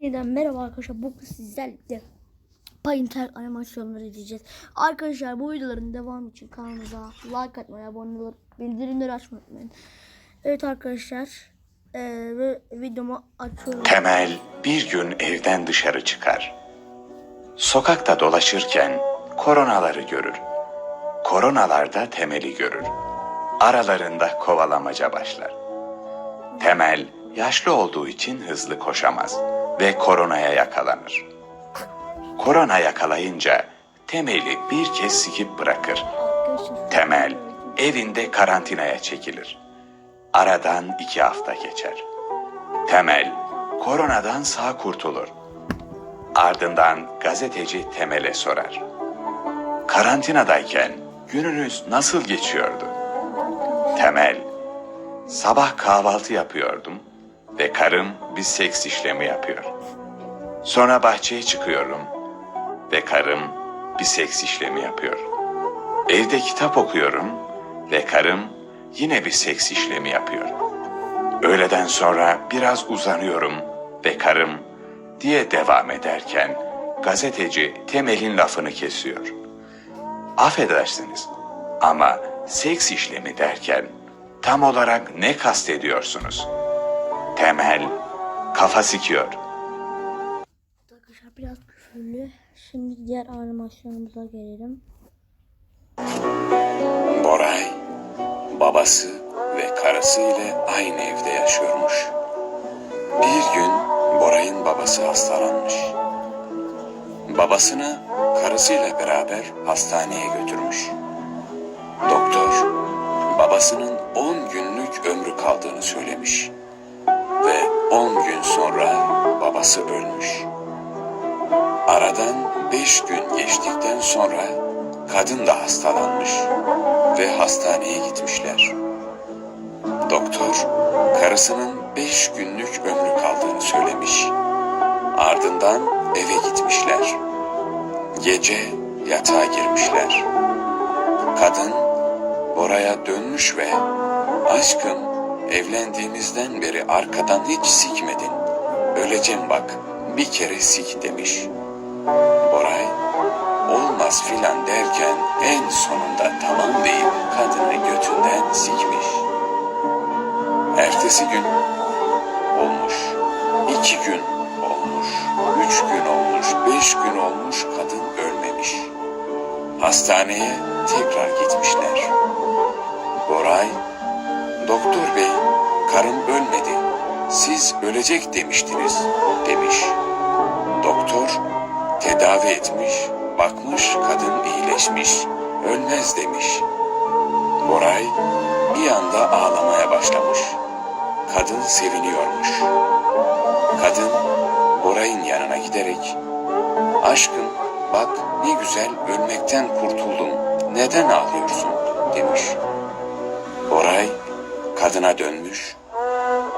Yeniden merhaba arkadaşlar. Bugün sizlerle Painter animasyonları izleyeceğiz. Arkadaşlar bu videoların devamı için kanalımıza like atmayı, abone olup bildirimleri açmayı unutmayın. Evet arkadaşlar. eee, ve videomu açıyorum. Temel bir gün evden dışarı çıkar. Sokakta dolaşırken koronaları görür. Koronalar da Temel'i görür. Aralarında kovalamaca başlar. Temel yaşlı olduğu için hızlı koşamaz ve koronaya yakalanır. Korona yakalayınca Temel'i bir kez sikip bırakır. Temel evinde karantinaya çekilir. Aradan iki hafta geçer. Temel koronadan sağ kurtulur. Ardından gazeteci Temel'e sorar. Karantinadayken gününüz nasıl geçiyordu? Temel, sabah kahvaltı yapıyordum ve karım bir seks işlemi yapıyor. Sonra bahçeye çıkıyorum ve karım bir seks işlemi yapıyor. Evde kitap okuyorum ve karım yine bir seks işlemi yapıyor. Öğleden sonra biraz uzanıyorum ve karım diye devam ederken gazeteci Temel'in lafını kesiyor. Affedersiniz ama seks işlemi derken tam olarak ne kastediyorsunuz? Temel kafa sikiyor. arkadaşlar biraz küfürlü. Şimdi diğer animasyonumuza gelelim. Boray, babası ve karısı ile aynı evde yaşıyormuş. Bir gün Boray'ın babası hastalanmış. Babasını karısıyla beraber hastaneye götürmüş. Doktor, babasının 10 günlük ömrü kaldığını söylemiş. 10 gün sonra babası ölmüş. Aradan 5 gün geçtikten sonra kadın da hastalanmış ve hastaneye gitmişler. Doktor, karısının beş günlük ömrü kaldığını söylemiş. Ardından eve gitmişler. Gece yatağa girmişler. Kadın, Bora'ya dönmüş ve ''Aşkım, evlendiğimizden beri arkadan hiç sikmedin. Öleceğim bak, bir kere sik.'' demiş. Boray, olmaz filan derken en sonunda tamam deyip kadını götünden sikmiş. Ertesi gün olmuş, iki gün olmuş, üç gün olmuş, beş gün olmuş kadın ölmemiş. Hastaneye tekrar gitmişler. Boray, doktor bey karım ölmedi, siz ölecek demiştiniz demiş. Doktor tedavi etmiş, bakmış kadın iyileşmiş, ölmez demiş. Boray bir anda ağlamaya başlamış. Kadın seviniyormuş. Kadın Boray'ın yanına giderek Aşkım bak ne güzel ölmekten kurtuldum. Neden ağlıyorsun? demiş. Boray kadına dönmüş.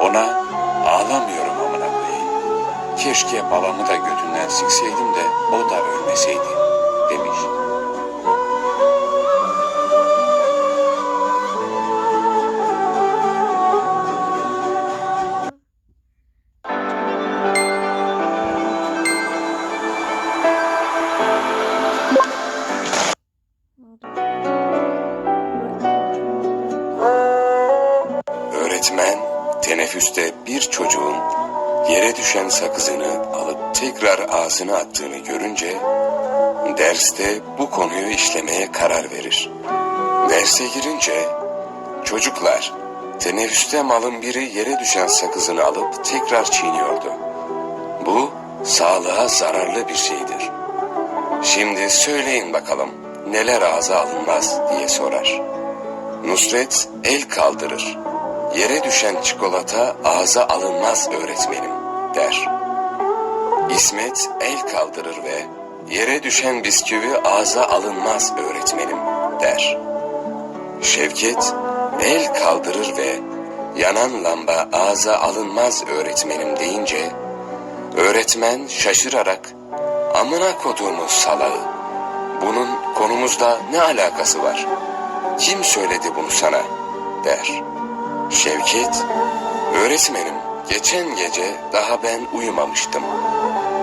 Ona ağlamıyorum amına koyayım. Keşke babamı da götünden sikseydim de o da ölmeseydi demiş. Öğretmen teneffüste bir çocuğun yere düşen sakızını alıp tekrar ağzına attığını görünce derste bu konuyu işlemeye karar verir. Derse girince çocuklar teneffüste malın biri yere düşen sakızını alıp tekrar çiğniyordu. Bu sağlığa zararlı bir şeydir. Şimdi söyleyin bakalım neler ağza alınmaz diye sorar. Nusret el kaldırır. Yere düşen çikolata ağza alınmaz öğretmenim der. İsmet el kaldırır ve yere düşen bisküvi ağza alınmaz öğretmenim der. Şevket el kaldırır ve yanan lamba ağza alınmaz öğretmenim deyince öğretmen şaşırarak amına koduğumuz salağı bunun konumuzda ne alakası var? Kim söyledi bunu sana? der. Şevket, öğretmenim Geçen gece daha ben uyumamıştım.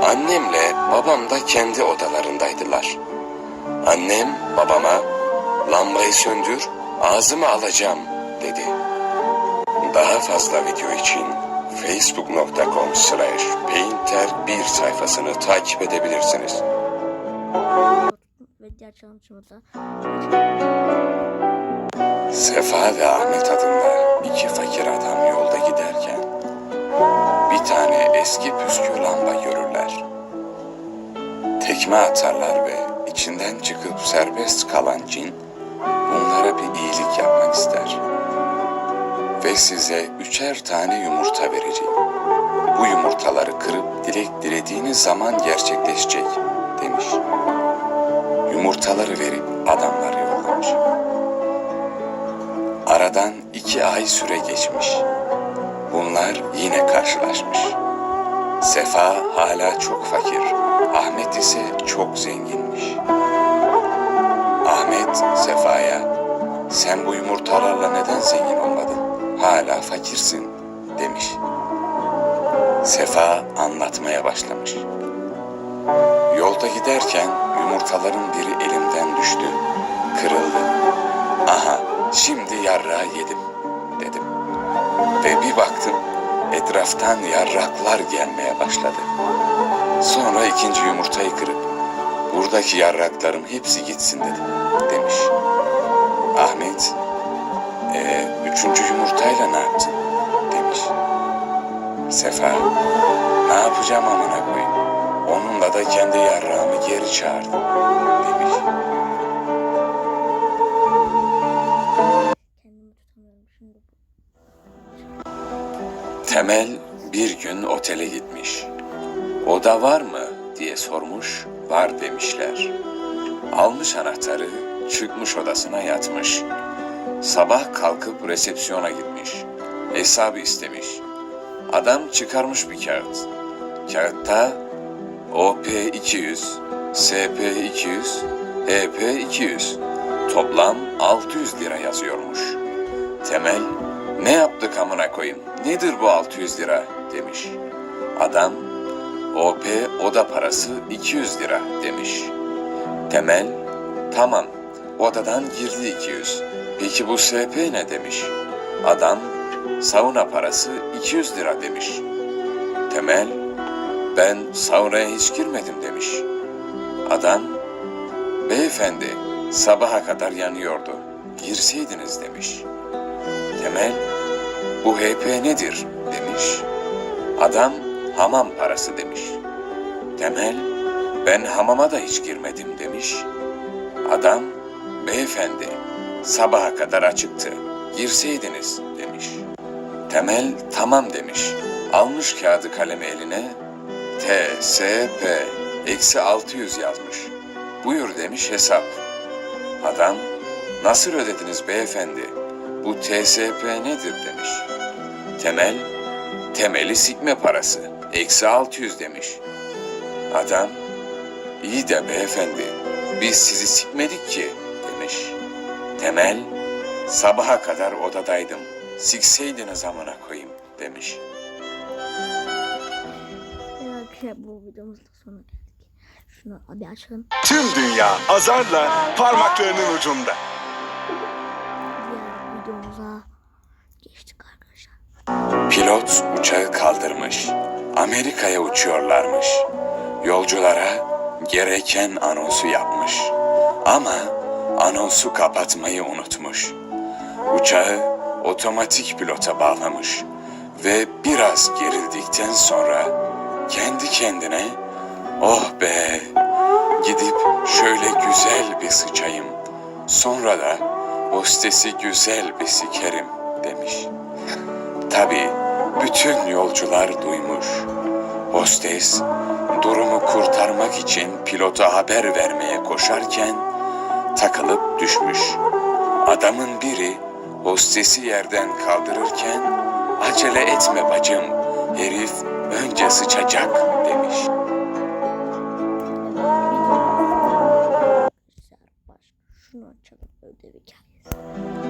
Annemle babam da kendi odalarındaydılar. Annem babama lambayı söndür ağzıma alacağım dedi. Daha fazla video için facebook.com slash painter1 sayfasını takip edebilirsiniz. Sefa ve Ahmet adında iki fakir adam yolda giderken bir tane eski püskü lamba görürler. Tekme atarlar ve içinden çıkıp serbest kalan cin bunlara bir iyilik yapmak ister. Ve size üçer tane yumurta vereceğim. Bu yumurtaları kırıp dilek dilediğiniz zaman gerçekleşecek demiş. Yumurtaları verip adamları yollamış. Aradan iki ay süre geçmiş. Bunlar yine karşılaşmış. Sefa hala çok fakir. Ahmet ise çok zenginmiş. Ahmet Sefa'ya sen bu yumurtalarla neden zengin olmadın? Hala fakirsin demiş. Sefa anlatmaya başlamış. Yolda giderken yumurtaların biri elimden düştü, kırıldı. Aha şimdi yarrağı yedim dedim. Ve bir baktım etraftan yarraklar gelmeye başladı. Sonra ikinci yumurtayı kırıp buradaki yarraklarım hepsi gitsin dedim demiş. Ahmet "Ee, üçüncü yumurtayla ne yaptın demiş. Sefa ne yapacağım amına koyayım. Onunla da kendi yarrağımı geri çağırdım demiş. Temel bir gün otele gitmiş. Oda var mı diye sormuş, var demişler. Almış anahtarı, çıkmış odasına yatmış. Sabah kalkıp resepsiyona gitmiş. Hesabı istemiş. Adam çıkarmış bir kağıt. Kağıtta OP 200, SP 200, EP 200. Toplam 600 lira yazıyormuş. Temel, ne yaptık amına koyayım? Nedir bu 600 lira? demiş. Adam, OP oda parası 200 lira demiş. Temel, tamam odadan girdi 200. Peki bu SP ne demiş? Adam, sauna parası 200 lira demiş. Temel, ben saunaya hiç girmedim demiş. Adam, beyefendi sabaha kadar yanıyordu. Girseydiniz demiş. Temel, bu HP nedir demiş. Adam hamam parası demiş. Temel, ben hamama da hiç girmedim demiş. Adam, beyefendi sabaha kadar açıktı. Girseydiniz demiş. Temel tamam demiş. Almış kağıdı kalemi eline. T, S, P, eksi 600 yazmış. Buyur demiş hesap. Adam, nasıl ödediniz beyefendi? Bu TSP nedir demiş. Temel, temeli sikme parası. Eksi 600 demiş. Adam, iyi de beyefendi, biz sizi sikmedik ki demiş. Temel, sabaha kadar odadaydım. Sikseydiniz amına koyayım demiş. Evet bu videomuzda sonuna geldik. Şunu abi açalım. Tüm dünya azarla parmaklarının ucunda. Geçtik arkadaşlar. Pilot uçağı kaldırmış. Amerika'ya uçuyorlarmış. Yolculara gereken anonsu yapmış. Ama anonsu kapatmayı unutmuş. Uçağı otomatik pilota bağlamış ve biraz gerildikten sonra kendi kendine oh be gidip şöyle güzel bir sıçayım. Sonra da hostesi güzel bir sikerim demiş. Tabii bütün yolcular duymuş. Hostes durumu kurtarmak için pilota haber vermeye koşarken takılıp düşmüş. Adamın biri hostesi yerden kaldırırken acele etme bacım herif önce sıçacak demiş. Şunu açalım ödev hikayesi.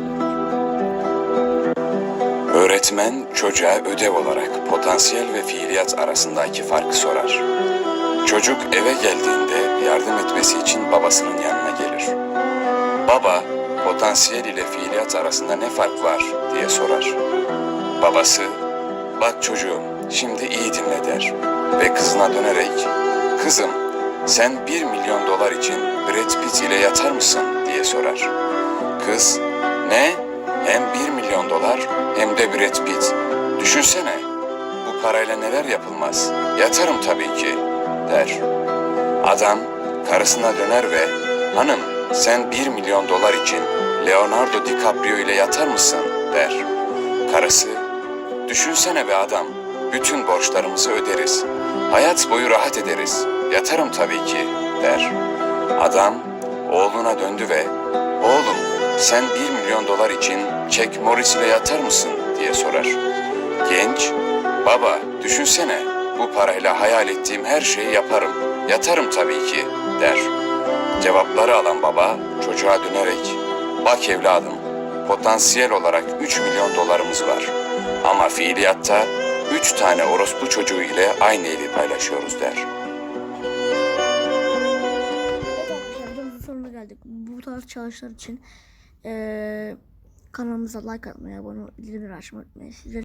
Öğretmen çocuğa ödev olarak potansiyel ve fiiliyat arasındaki farkı sorar. Çocuk eve geldiğinde yardım etmesi için babasının yanına gelir. Baba, potansiyel ile fiiliyat arasında ne fark var diye sorar. Babası, bak çocuğum şimdi iyi dinle der ve kızına dönerek, kızım sen bir milyon dolar için Brad Pitt ile yatar mısın diye sorar. Kız, ne? Hem bir milyon dolar hem de Brad Pitt. Düşünsene, bu parayla neler yapılmaz. Yatarım tabii ki, der. Adam karısına döner ve, hanım sen bir milyon dolar için Leonardo DiCaprio ile yatar mısın, der. Karısı, düşünsene be adam, bütün borçlarımızı öderiz. Hayat boyu rahat ederiz. Yatarım tabii ki, der. Adam oğluna döndü ve oğlum sen bir milyon dolar için Jack Morris ile yatar mısın diye sorar. Genç baba düşünsene bu parayla hayal ettiğim her şeyi yaparım. Yatarım tabii ki der. Cevapları alan baba çocuğa dönerek bak evladım potansiyel olarak 3 milyon dolarımız var. Ama fiiliyatta 3 tane orospu çocuğu ile aynı evi paylaşıyoruz der. Evet arkadaşlar videomuzun sonuna geldik. Bu tarz çalışmalar için eee kanalımıza like atmayı, abone olmayı, bildirimleri açmayı unutmayın. Sizleri